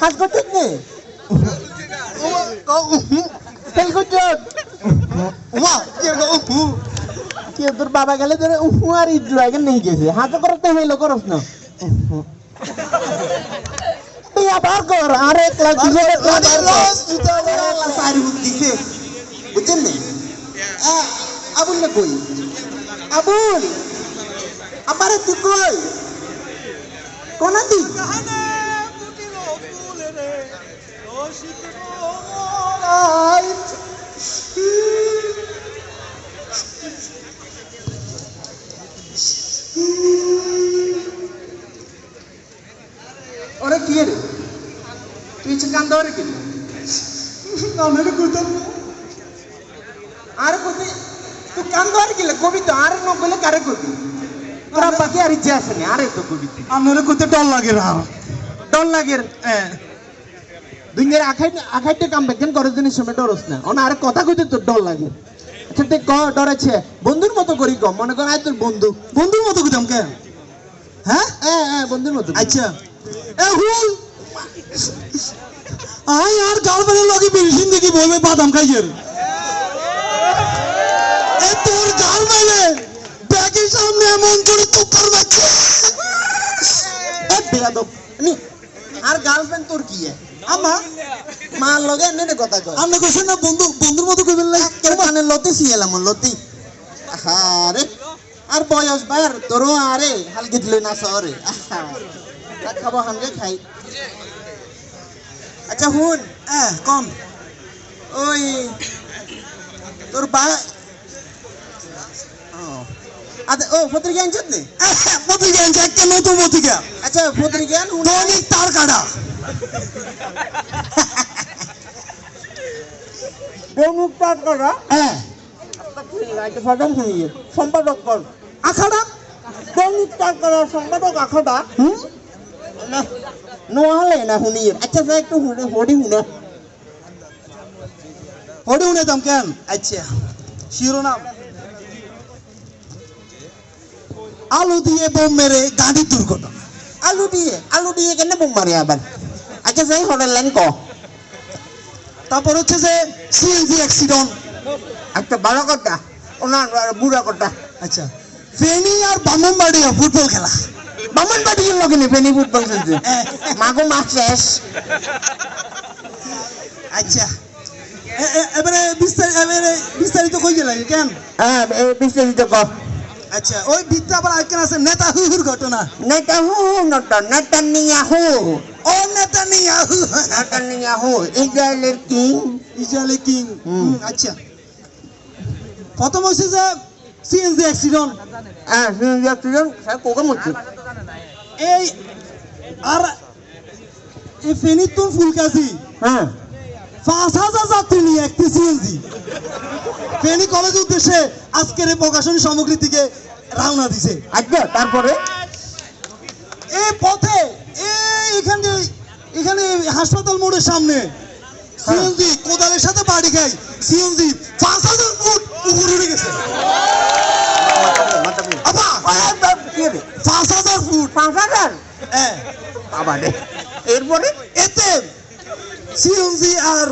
হাস করছিস নে। ফেল করছিস উমা কে গো উহু। কে তোর বাবা গেলে তোর উহু আর ইদ্রু আগে নেই গেছে। হাতে করতে হইল করস না। তুই আবার কর আর এক লাখ দিলে এক লাখ আর কর। বুঝছেন নি? আবুল না কই? আবুল! আমারে তুই কই? কোনাতি ওরে কি রে? তুই কি? কান্দা কইতাম আর কবি তুই কান্দা আর কি কবি তো আর ন কারে কবি? তোরা বাকি আর ইচ্ছে আসে না আরে তো কবি। তুই আপনারা করতে ডর লাগে না ডর লাগে দুনিয়ার আখাই কাম বেকেন করে জিনিস সময় ডরস না। কথা কইতে তোর ডর লাগে। আচ্ছা তুই ক ডরেছে বন্ধুর মতো করি মনে কর তোর বন্ধু। বন্ধুর মতো কইতাম কে? হ্যাঁ? হ্যাঁ হ্যাঁ বন্ধুর মতো। আচ্ছা। এ হুল আর দেখি বলবে বাদাম খাইয়ের। এ, তোর গার্লফ্রেন্ডে ব্যাগের সামনে এমন এ, বেয়াদব। আর গার্লফ্রেন্ড তোর কি আমা মা লগে এনে কথা কয়। আপনি কোশ্চেন না বন্ধু বন্ধুর মতো কইবেন লাই একের কানে লতি শিয়ালাম লতি। আরে আর বয়স বার তোরও আরে হালকে দিলে না শহরে খাব হামকে খাই। আচ্ছা হুন এ কম। ওই তোর বা তার সম্পাদক কর আখাড়া দৈনিক করার সম্পাদক হুম না নোয়ালে না শুনিয়ে আচ্ছা স্যার একটু হরি হুনে হরি উনেতাম কেন আচ্ছা শিরোনাম আলু দিয়ে বোম মেরে গাড়ি দুর্ঘটনা আলু দিয়ে আলু দিয়ে কেন বোম মারে আবার? আচ্ছা স্যার হরের লাইন ক। তারপর হচ্ছে যে সিএনজি অ্যাক্সিডেন্ট একটা ভালো কথা ওনার বুড়া কথা। আচ্ছা। ফেনী আর বামনবাড়িয়া ফুটবল খেলা। বামন বাড়ি গেল কিনে ফেনি ফুটবল খেলছে। মাগো মাছ শেষ। আচ্ছা। এবারে বিস্তারিত এবারে বিস্তারিত কই গেলে কেন? হ্যাঁ বিস্তারিত ক। আচ্ছা ওই ভিতরে আবার আরেকখান আছে নেতা হুহুর ঘটনা। নেতাহু নট নেতানিয়াহু। ও নেতা নিয়াহু নেতানিয়াহু ইসরায়েলের কিং। ইসরায়েলি কিং। আচ্ছা। প্রথম হচ্ছে যে সিএনজি অ্যাক্সিডেন্ট হ্যাঁ সিজন স্যার কোকে মুচ্ছি এই আর এই ফেনীর তোর ফুলকাজি হ্যাঁ। পাঁচ হাজার যাত্রী নিয়ে একটি সিএনজি ফেনী কলেজ উদ্দেশ্যে আজকের এই প্রকাশনী সামগ্রী থেকে রওনা দিছে। আচ্ছা তারপরে? এই পথে এখানে এখানে হাসপাতাল মোড়ের সামনে সিএনজি কোদালের সাথে বাড়ি খাই সিএনজি পাঁচ হাজার ফুট উপরে উঠে গেছে। পাঁচ হাজার ফুট। পাঁচ হাজার? হ্যাঁ। এরপরে? এতে সিএনজি আর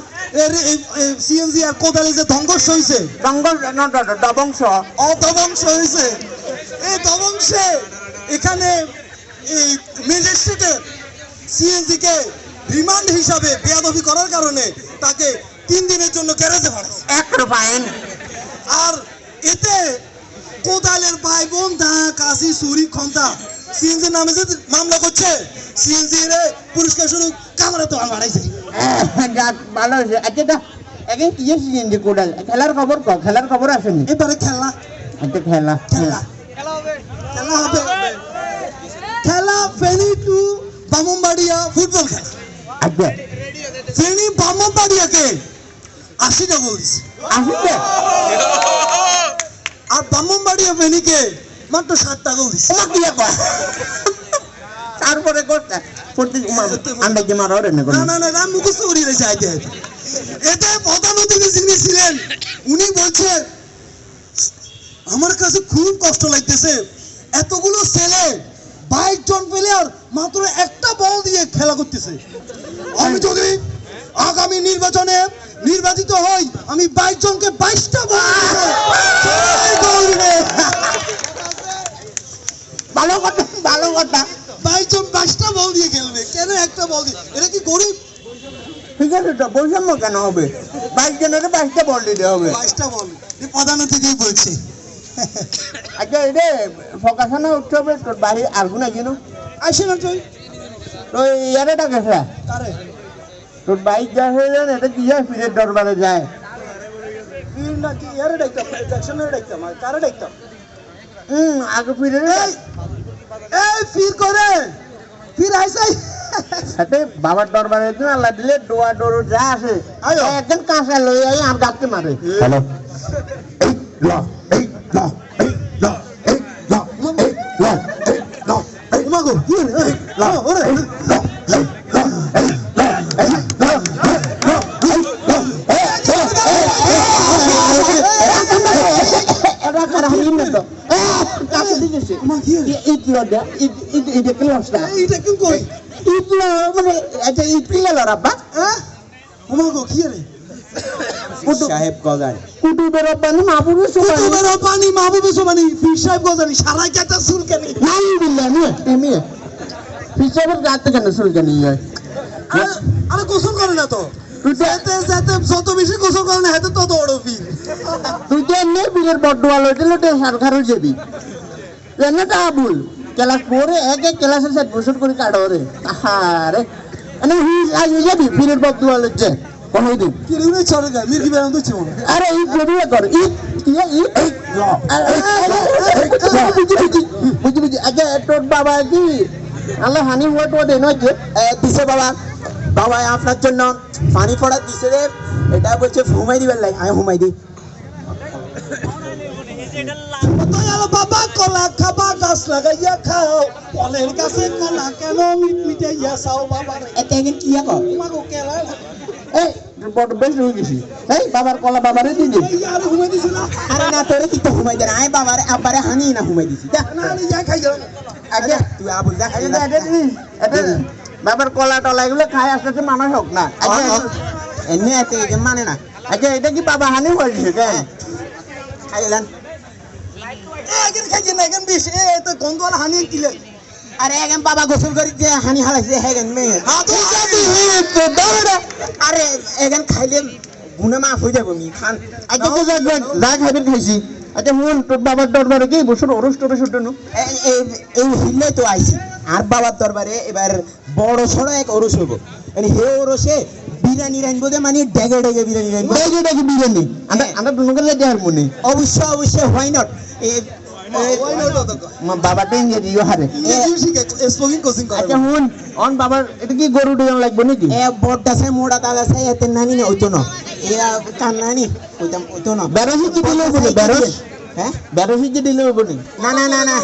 সিএনজি আর কোদালে যে ধ্বংস হয়েছে জঙ্গল নট ডবংশ হয়েছে এই দবংশে এখানে এই ম্যাজিস্ট্রেটের সিএনজি কে রিমান্ড হিসাবে বেয়াদবি করার কারণে তাকে তিন দিনের জন্য গ্যারেজে পাঠাচ্ছে এক আর এতে কোদালের ভাই বোন দা কাশি চুরি খন্তা সিএনজি নামে যে মামলা করছে সিএনজি রে পুরস্কার স্বরূপ কামড়ে তো মারাইছে যাক ভালো হয়েছে। আচ্ছা দা এখন কি এসেছেন যে কোডাল? খেলার খবর ক খেলার খবর আসেনি। এবারে খেলা। আচ্ছা খেলা। খেলা। খেলা হবে। খেলা ফেনী টু বামনবাড়িয়া ফুটবল খেলা। আচ্ছা। ফেনী বামনবাড়িয়াকে আশিটা গোল দিছে আসবে আর বামনবাড়িয়া ফেনীকে মাত্র তোমার দিয়ে কয় তারপরে করতে প্রতি আন্ডা কি মারো। না। না না না মুখস্থ করিয়ে রয়েছে আইতে আইতে এতে প্রধান অতিথি যিনি ছিলেন উনি বলছেন আমার কাছে খুব কষ্ট লাগতেছে এতগুলো ছেলে বাইশ জন প্লেয়ার মাত্র একটা বল দিয়ে খেলা করতেছে। আমি যদি আগামী নির্বাচনে নির্বাচিত হই আমি বাইশ জনকে বাইশটা বল ভালো কথা ভালো কথা। বাইশ জন বাইশটা বল দিয়ে খেলবে। কেন একটা বল দিয়ে? এটা কি গরিব? ঠিক আছে তো বৈষম্য কেন হবে? বাইশ জনের বাইশটা বল দিতে হবে। বাইশটা বল। এই প্রধানমন্ত্রী বলছে। আচ্ছা এটা ফকাসানা উৎসবে তোর বাড়ি আসব না? কেন আসে না তুই। তো ইয়ারে কারে? তোর বাইক যা হয়ে যায় না, এটা কি যায় ফিরের দরবারে যায়? কি? ইয়ারে ডাকতাম ডাকতাম কারে ডাকতাম? হুম আগে ফিরে এই ফির করে। ফির আইসাই সাথে বাবার দরবারে দিন আল্লাহ দিলে ডোয়া ডোরো যা আয়ো। একদম কাঁচা লই আই আর গাছকে মারে। হ্যালো। এই ল এই ল এই ল এই ল এই ল এই ল এই উমাগো কি হলো? এই, ল এই ল এই ল ইট ইট ইট ক্লোজটা এইটা কি কই? ইট ল মানে এটা ইট কিলা লরাব্বা হ্যাঁ? উমাগো কি রে? সাহেব গজার। কুটুবের রব্বানি মাহবুবে সুবানি কুতুবের পানি মাহবুবে সোমানি। ফির সাহেব গজানি সারাই কাটা সুলকানি। নাই বিল্লাহ পিছনের গাতে কেন সুলকানি হয় আরে আরে গোসল করে না তো? তুই তো যেতে যেতে যত বেশি গোসল করে না হেতে তত বড় ফির তুই তো এমনি বীরের বড্ড আলো দিল তো সরকারও যাবি। এনে তা আবুল? ক্লাস ফোরে এক এক ক্লাসে সেট বছর করে কাটো রে। আরে এনে হুই লাগিয়ে যাবি বড্ড আলো যে কমাই দিন। কি রে উনি চলে বেরাম তো ছিল আরে এই কর ই ই বুঝি বুঝি আগে তোর বাবা কি? আল্লাহ হানি হওয়া তো দেন যে দিছে বাবা। বাবা আপনার জন্য পানি পড়া দিছে রে। এটা বলছে হুমাই দিবেন লাই আমি হুমাই দিই। দয়াল বাবা কলা খাবা গাছ লাগাইয়া খাও। কলের গাছে কলা কেন মিটাইয়া চাও বাবা রে? কি কো উমাগো কেলা এই বড় বেশ হয়ে গেছি। এই বাবার কলা বাবারে দিয়ে দিন আর ঘুমাই দিছ না। আরে না তোরে কি তো হুমাই দেন আমি বাবারে আব্বারে হানি না হুমাই দিছি। না আমি যাই খাই গেলাম আগে তুই আবুল যা খাই এটা এটা দিস এটা বাবার কলা টলা এগুলো খাই আসতে আসতে মানুষ হোক না। এনে এতে মানে না। আচ্ছা এটা কি বাবা হানি হয়েছে গেলেন এখন না এখন বেশ এ তো গন্ধওয়ালা হানি কিলে আরে এখন বাবা গোসল করি যে হানি হালাইছে হেগেন মেয়ে তো আরে এখন খাইলে কি এই- আর বাবার দরবারে এবার বড় সড়ো এক ওরস হব হে ওরসে বিরিয়ানি রানবো যে মানে ডেগে ডেগে বিরিয়ানি রানবো দেখি দেখি বিরিয়ানি আমরা আমরা দুনো করে দেওয়ার মনে অবশ্যই অবশ্যই হোয়াই নট বাবাটা ইংরেজি হারে স্পোকিং কোচিং করে আচ্ছা হুন অন বাবার এটা কি গরু ডিম লাগবে নাকি এ বড়টা সাই মোড়া দাদা সাই এতে নানি না ওইতো না এ কান নানি ওইতাম ওইতো না বেরোসি কি দিলে হবে বেরোস হ্যাঁ বেরোসি কি দিলে হবে না না না না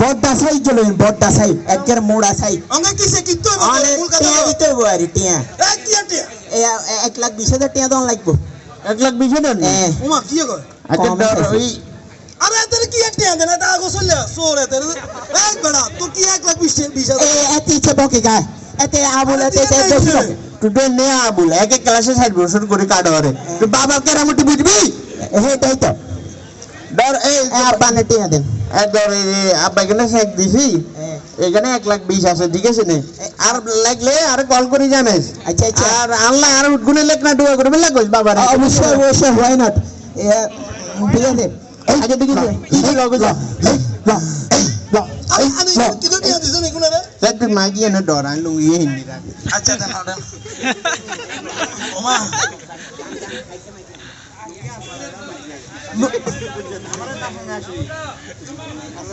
বড়টা সাই চলো বড়টা সাই একের মোড়া সাই অনেক কিসে কিন্তু অনেক টিয়া দিতে হব আর টিয়া। এক এ এ- এক লাখ বিশ হাজার টিয়া দেওয়া লাগবো। এক লাখ বিশ হাজার? হ্যাঁ কি কয় আচ্ছা। ওই আরে এদের কি আটে আনতে? না তা গোসল সোর এদের। এক বেড়া কি এক লাখ বিশ বিশ হাজার? এতে ইচ্ছে বকে গায় এতে আবুল এতে তুই তো নে আবুল এক এক ক্লাসে ষাট বছর করে কাটো রে তুই বাবার কেরামতি বুঝবি? হেটাই তো ধর এই আব্বা না টিয়া দেন। ধর এই আব্বা এখানে শেখ দিছি। এখানে এক লাখ বিশ আছে ঠিক আছে নে? আর লাগলে আর কল করে জানিস? আচ্ছা আচ্ছা। আর আল্লাহ আর উঠগুনে লেখ না ডুয়া করবে লাগোস বাবার। অবশ্যই অবশ্যই হোয়াই নট এ ঠিক আছে। আগে দেখি কি লগো যা মাগি এনে ডর আন লুঙ্গি হিন্দি রাখ আচ্ছা ওমা।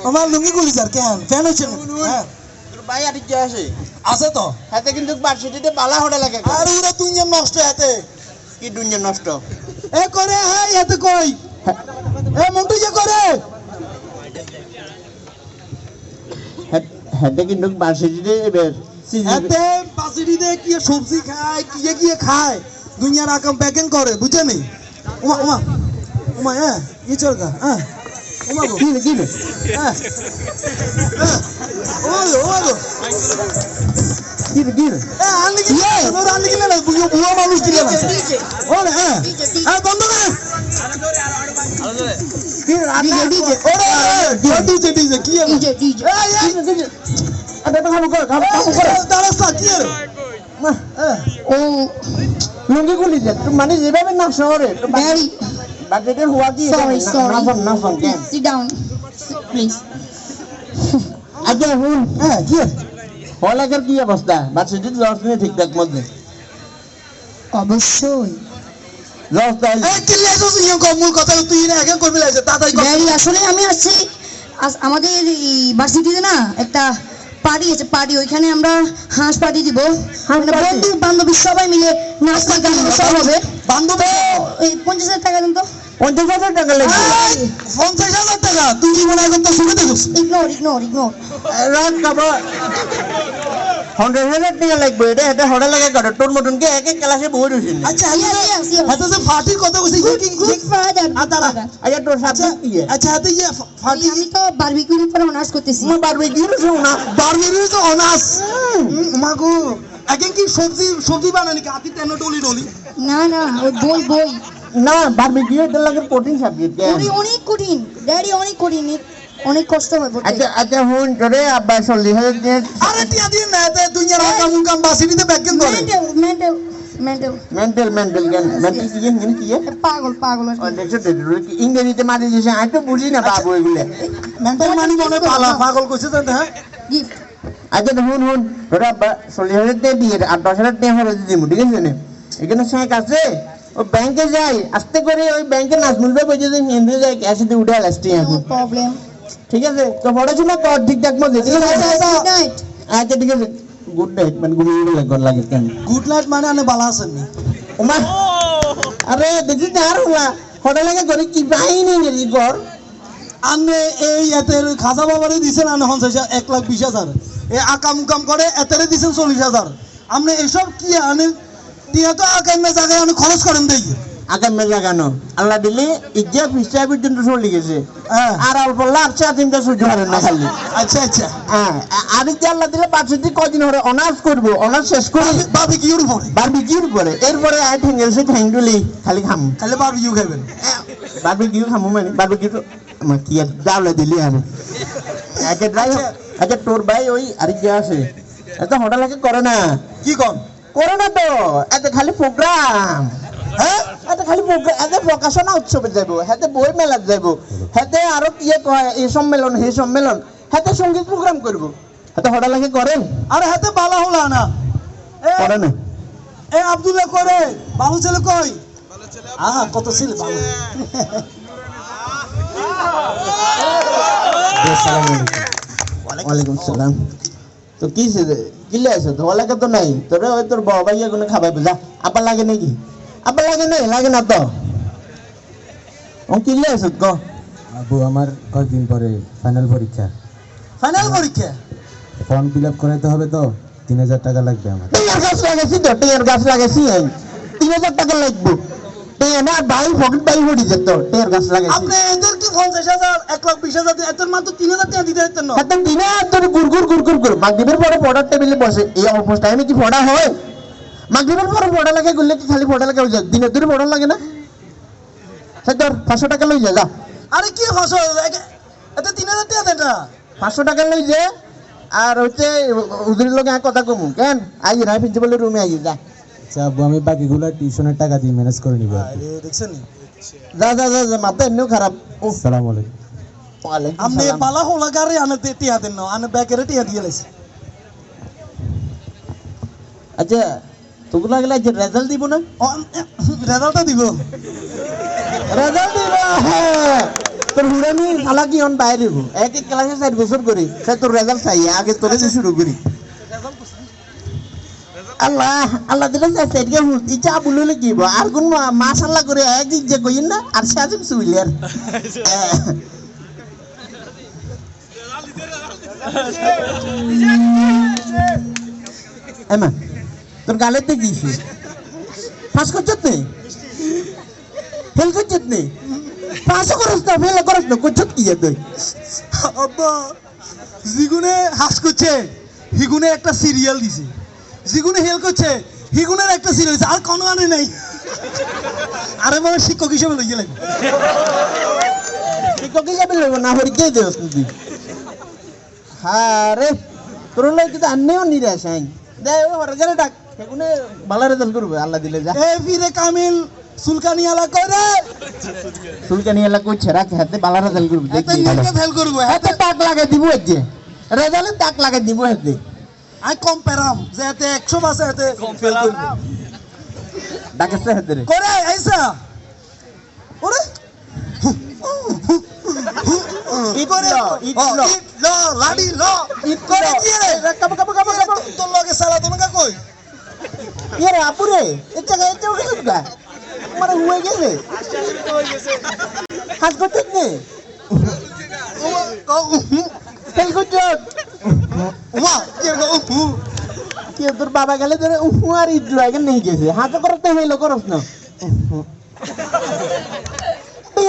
আমার লুঙ্গি গুলি স্যার কেন? ফ্যান হচ্ছে না হ্যাঁ। ভাই আর আছে? আছে তো? হাতে কিন্তু ভার্সিটিতে বালা হড়া লাগে। আর ওরা নষ্ট হাতে। কি দুনিয়া নষ্ট? এ করে হ্যাঁ এতে কই? মন্টু করে। হাতে কিন্তু এবার কি সবজি খায় কি কি খায় দুনিয়ার আকাম প্যাকেন করে হ্যাঁ ই চলগা হ্যাঁ হ্যাঁ হ্যাঁ কি রে কি রে এ আনলি কি তোর আনলি কি না মানুষ না। ওরে হ্যাঁ হ্যাঁ বন্ধ কর ডিজে এই এই আরে তো খাব কর খাব খাব কর। দাঁড়াস্তা কি এর ও লুঙ্গি গুলি দে তুই মানে যেভাবে না শহরে ড্যাডি বাজেটের হওয়া কি সরি সরি না ফোন না ফোন কেন সিট ডাউন প্লিজ হুন হ্যাঁ কি? হলাকার কি অবস্থা? বাচ্চাটির লস নিয়ে ঠিকঠাক মধ্যে। অবশ্যই। কথা তুই না একা করবি লাগছে তাড়াতাড়ি কর। আসলে আমি আসছি আমাদের ভার্সিটিতে না একটা পার্টি আছে পার্টি ওইখানে আমরা হাঁস পার্টি দিব। মানে বন্ধু বান্ধবী সবাই মিলে নাচতে গান সব হবে। বান্ধব? এই পঞ্চাশ হাজার টাকা দেন তো। পঞ্চাশ হাজার টাকা লাগবে। পঞ্চাশ হাজার টাকা? তুই কি মনে করতে শুনে দেখছিস ইগনোর ইগনোর ইগনোর রাত খাব পঞ্চাশ হাজার টাকা লাগবে এটা এটা হড়া লাগা করে তোর মতন কে এক এক ক্লাসে বই রয়েছে আচ্ছা Yes, yes, yes. হাতে যে ফাটির কথা বলছিস কি ফাদার আর দাঁড়া। আচ্ছা তোর সাথে কি? আচ্ছা হাতে ইয়ে ফাটি আমি তো বারবিকিউর উপর অনার্স করতেছি। পারবে কি রয়েছে না বার্মির তো অনাস মাগো এখন কি সবজি সবজি বানানি কি তেন ডলি ডলি। না না ওই বই বই। না পারবে লাগে প্রোটিন সাবজেক্ট অনেক কঠিন ড্যাডি অনেক কঠিন। অনেক কষ্ট হয় আচ্ছা আচ্ছা হুন করে আব্বা দিয়ে আরে টিয়া দিয়ে না তে দুনিয়ার হাকাম মুকাম বাসিটিতে ব্যাকেন করে mental mental mental mental mental জ্ঞান মেন্টাল কি কি পাগল পাগল ও। দেখছ তো, ইংরেজিতে মারি দিয়েছে আমি তো বুঝি না বাবু এগুলো মেন্টাল মানি মনে পালা পাগল কইছে জানতে হ্যাঁ? গিফট আচ্ছা হুন হুন তোরা আব্বা চল্লিশ হাজার টাকা দিয়ে আর দশ হাজার টাকা খরচ ঠিক আছে না? এখানে শেখ আছে ও ব্যাংকে যাই আস্তে করে ওই ব্যাংকে নাজমুল ভাই বলছে যে হিন্দু যায় ক্যাশে দিয়ে উঠে আসছি প্রবলেম ঠিক আছে? তো পড়াশোনা কর ঠিকঠাক মতো আচ্ছা ঠিক আছে। গুড নাইট মানে ঘুমিয়ে গেলে গন লাগে কেন গুড নাইট মানে আনে বালা আছেন নি। ওমা আরে দেখি না আর হলা হঠাৎ লাগে করে কি পাইনি গেলি কর আনে এই এতের খাজা বাবারে দিছেন আনে হন এক লাখ বিশ হাজার। এই আকাম উকাম করে এতেরে দিছেন চল্লিশ হাজার। আপনি এসব কি আনে? টিয়া তো আকামে জায়গায় আনে খরচ করেন দেই। আগে মেজা কেন? আল্লাহ দিলে ইজ্জা ফিস্টা পর্যন্ত চলে গেছে। হ্যাঁ। আর অল্প লাভ চা তিনটা সহ্য করে না খালি। আচ্ছা আচ্ছা। হ্যাঁ আর ইজ্জা আল্লাহ দিলে পাঁচ কদিন হরে অনার্স করব অনার্স শেষ করে বাবি কি ওর পরে। বারবিকিউর পরে। এরপরে আই ঠেঙ্গেল সে ঠেঙ্গুলি খালি খাম। খালি বাবি ইউ খাইবেন। বারবিকিউ খামু মানে? বারবিকিউ তো আমার কি আর ডাউলে দিলি আর? আচ্ছা। ড্রাই আচ্ছা তোর ভাই ওই আর কি আছে। এত হঠাৎ লাগে করে না। কি কন? করে না তো। এত খালি প্রোগ্রাম হ্যাঁ? খালি এত প্রকাশনা উৎসবে যাব হাতে বই মেলাত যাব হাতে আরও কয় এই সম্মেলন সেই সম্মেলন। হাতে সংগীত প্রোগ্রাম করব। হাতে হঠাৎ লাগে করেন? আরে হাতে বালা হলা না। এ করে না এ আব্দুল্লাহ করে। ভালো ছেলে কই? আহা কত ছিল ভালো ওয়ালাইকুম সালাম। তো কি কিলে আছে তো লাগে তো নাই। তোর ওই তোর বড় ভাইয়া কোনো খাবাই যা। আবার লাগে নাকি? আবার লাগে নাই লাগে না তো ও আছে ক আবু আমার কয়েকদিন পরে ফাইনাল পরীক্ষা ফাইনাল পরীক্ষা ফর্ম ফিল আপ করাইতে হবে তো তিন হাজার টাকা লাগবে আমার টিয়ার গাছ লাগাইছি তো টিয়ার গাছ লাগাইছি এই তিন হাজার টাকা লাগবো টিয়া না ভাই পকেট ভাই হয়ে যেত টিয়ার গাছ লাগাইছি আপনি এদের কি পঞ্চাশ হাজার এক লাখ বিশ হাজার এদের মাত্র তিন হাজার টাকা দিতে পারতেন না দিনে তোর গুড় গুড় গুড় গুড় গুড় মাগরিবের পরে পড়ার টেবিলে বসে এই অল্প টাইমে কি পড়া হয় মাগরিবের পরে পড়া লাগে গুললে কি খালি পড়া লাগে যায় দিনে ধরে পড়া লাগে না? সে তোর পাঁচশো টাকা লই যা যা। আরে কি ফসল এতে তিন হাজার টাকা দেন না পাঁচশো টাকা লই যে আর হচ্ছে উদির লোক কথা কমু কেন? আই না প্রিন্সিপালের রুমে আই যা। আচ্ছা আমি বাকিগুলো টিউশনের টাকা দিয়ে ম্যানেজ করে নিব দেখছেন? যা যা যা যা মাথা এমনিও খারাপ। ও আসসালামু আলাইকুম। আপনি। বালা হোলা গারে আনে টিয়া দেন না আনে ব্যাকেরে টিয়া দিয়ে লাইছে। আচ্ছা তোগুলো লাগলে আজ রেজাল্ট দিব না? রেজাল্টটা দিব। রেজাল্ট দিব? তোর হুড়ানি শালা কি অন বাইরে দিব এক এক ক্লাসে চার বছর করি। সে তোর রেজাল্ট চাই আগে তোরে শুরু করি। আল্লাহ আল্লাহ দিলে চাই চাইকে ইচ্ছা বললে কি? আর কোন মাস আল্লাহ করে এক যে কইন না আর সে আজিম সুইলে আর। এমা তোর গালেতে কি ফাঁস? করছত নেই ফেল করছত নেই পাঁচশো করছ না ফেলে খরচ না কোচত কি তুই আব্বা জিগুনে হাস করছে হিগুনে একটা সিরিয়াল দিছে। জিগুনে হেল করছে হিগুনের একটা সিরিয়াল আর কোনো আনে নাই। আরে বাবা শিক্ষক হিসেবে লইয়ে লাগবে। শিক্ষক হিসাবে লইব না হরি কে দেস তুই হ্যাঁ রে তোর লই কিন্তু আন্নেও নিরাশ আইন দে ও হরগেরে ডাক। সেগুনে ভালো রেজাল্ট করবে আল্লাহ দিলে যা। এ ফিরে কামিল সুলকানি আলা করে সুলকানি এলা কইছে রাখ হাতে ভালো রেজাল্ট করবে এতে দেখবি ফেল করব হাতে টাক লাগাই দিব যে রেজাল্টে টাক লাগাই দিব হাতে। আই কম পেরাম যে এতে একশো মাসে এতে ফেল করব ডাকেছে হাতে রে। করে আইসা। ওরে। ইট ল, ইট ও, ল। ইট ল লাডি ল। ইট করে। কি রে কাবো কাবো কাবো কাবো তোর লগে সালা তোমাকে কই? ইয়ে রে আপুরে এ জায়গা এ জায়গা গেছিস গা মানে হয়ে গেছে হাত করতে নে ফেল করছ কি তোর বাবা গেলে ধরে উহু আর ইট লাগে নেই গেছে হাত করতে হইল করস না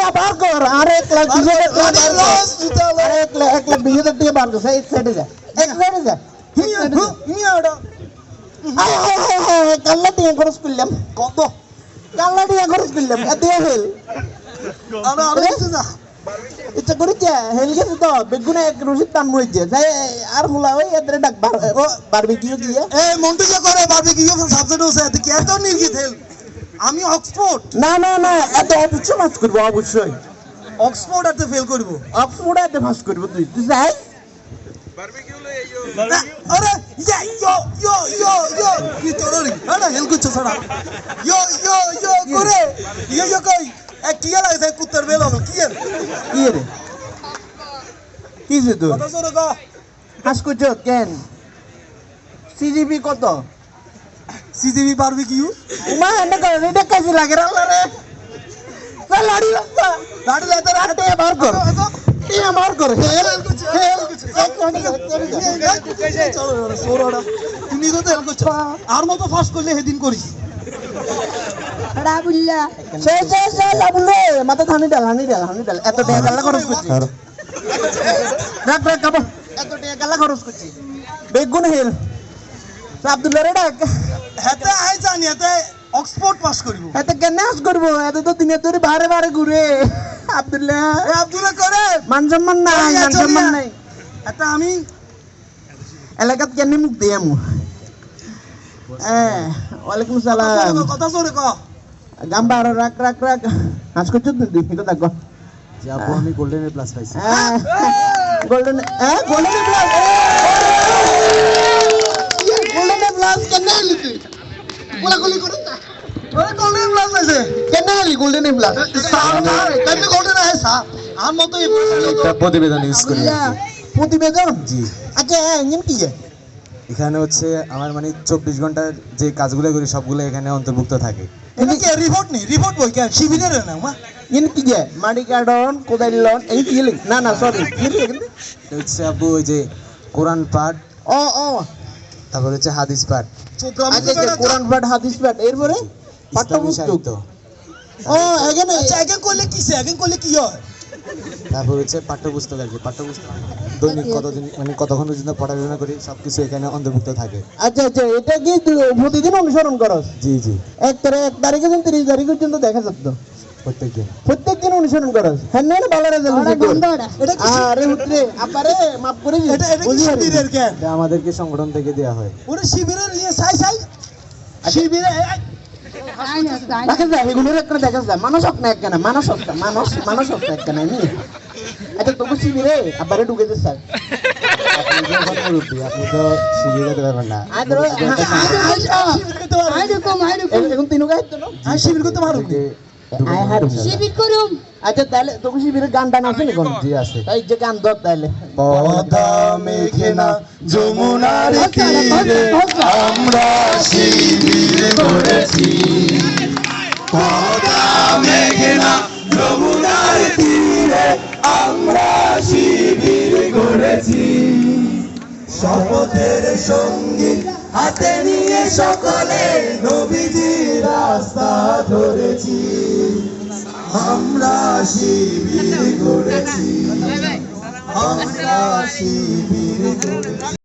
আবার কর আর এক লাখ বিশ হাজার টাকা বার কর। জুতা ল আর এক লাখ বিশ হাজার টাকা বার কর এক সাইডে যা এক সাইডে যা এক হিয়া সাইডে যা। হিয়া ওটা আয়, আয়, আয়, আয়, কাল্লা টিয়া খরচ করলাম কত কাল্লা খরচ করলাম এত হেল আরে আরে না ইচ্ছা করেছে হেল গেছে তো বেগুনে এক রসিদ টান মরেছে আর হুলা ওই এদের ডাক ও বারবি কিও গিয়ে এ মন্টু যে করে কি সাবজেক্ট হচ্ছে এত কি এত নির্গিত হেল আমি অক্সফোর্ড না না না এত অবশ্যই মাছ করব অবশ্যই অক্সফোর্ড এতে ফেল করব অক্সফোর্ড এত মাছ করব তুই তুই যাই আরে ইয়া ইয়ো ইয়ো ইয়ো ইয়ো কি তোরলি আরে হেল করছ ছড়া ইয়ো ইয়ো ইয়ো করে ইয়ো ইয়ো কই এ কি লাগে কুত্তার বেল হলো কি এর কি রে কি যে তোর কথা শুনো গো হাস করছ কেন সিজিপি কত সিজিবি বারবিকিউ উমা এনে করে এটা কাজে লাগে রে আল্লাহ রে চল লাড়ি রাস্তা লাডি লাতে আটে বার কর এ আমার কর হেল হেল তুমি তো হেল করছ আর মতো ফাস্ট করলে সেদিন করিস সে সে সে লাবলে মাথা ধানি ডাল হানি ডাল হানি ডাল এত টাকা গাল্লা খরচ করছি রাখ রাখ কাপড় এত টাকা গাল্লা খরচ করছি বেগুন হেল আব্দুল্লাহ রে ডাক হেতে আই জানি হেতে অক্সফোর্ড পাস করিব এত কেন হাস করব এত তো দিনের ধরে বারে বারে ঘুরে আব্দুল্লাহ। এ আব্দুল্লাহ করে? মান সম্মান নাই মান সম্মান। নাই। এটা আমি এলাকাত কেন মুখ দিয়ে আমু? হ্যাঁ ওয়ালাইকুম সালাম। কথা শুনে ক। গাম্বা রাখ রাখ রাখ হাস করছ তুই এটা দেখো যে আপু আমি গোল্ডেনের প্লাস পাইছি। Golden golden plus golden plus কেন আলি গোলাগুলি করুন না ওরে গোল্ডেন প্লাস আছে। কেন আলি গোল্ডেন প্লাস কেন গোল্ডেন আছে সা আর মতো একটা প্রতিবেদন ইউজ করি। কি। প্রতিবেদন? জি। আচ্ছা হ্যাঁ ইঞ্জিন কি? এখানে হচ্ছে আমার মানে চব্বিশ ঘণ্টার যে কাজগুলো করি সবগুলো এখানে অন্তর্ভুক্ত থাকে। রিপোর্ট নেই? রিপোর্ট বই কেন শিবিরের না মা। ইন কি যে? মাটি কার্ডন কোদাইল লন এই কি না না সরি হচ্ছে ওই যে কোরআন পাঠ। ও ও। তারপর হচ্ছে হাদিস পাঠ। আচ্ছা আচ্ছা কোরআন পাঠ হাদিস পাঠ এরপরে? পাঠ্যপুস্তক ও এখানে আচ্ছা আগে করলে কিসে আগে করলে কি হয় তারপর হচ্ছে পাঠ্যপুস্তক আর কি পাঠ্যপুস্তক দৈনিক কতদিন মানে কতক্ষণ পর্যন্ত পড়াশোনা করি সবকিছু এখানে অন্তর্ভুক্ত থাকে আচ্ছা আচ্ছা এটা কি প্রতিদিন অনুসরণ করস জি জি এক তারিখ এক তারিখে যেন তিরিশ তারিখ পর্যন্ত দেখা যেত প্রত্যেক দিন প্রত্যেক দিন অনুসরণ করস হ্যাঁ না ভালো রেজাল্ট আরে হুতরে আপারে মাফ করে এটা এটা কি শিবিরের কেন আমাদেরকে সংগঠন থেকে দেওয়া হয় ওরে শিবিরের ইয়ে সাই সাই শিবিরে দেখা যায় এগুলোর একটা দেখা যায় মানুষ হোক না একখানা মানুষ হোক মানুষ মানুষ হোক না একখানা নি আচ্ছা তবু শিবিরে আবারে ঢুকে দিস স্যার আপনি তো শিবির যেতে পারবেন না এখন তিনু গায়ে শিবির করতে পারো শিবির করুম আচ্ছা তাহলে তবু শিবিরের গান টান আছে নি কোন? জি আছে। তাই যে গান দর তাহলে। পদা মেঘনা যমুনার তীরে আমরা শিবির করেছি। পদা মেঘনা যমুনার তীরে আমরা শিবির করেছি। শপথের সঙ্গী হাতে নিয়ে সকলে নবীজির রাস্তা ধরেছি। আমরা শিবির করেছি আমরা শিবির গড়েছি।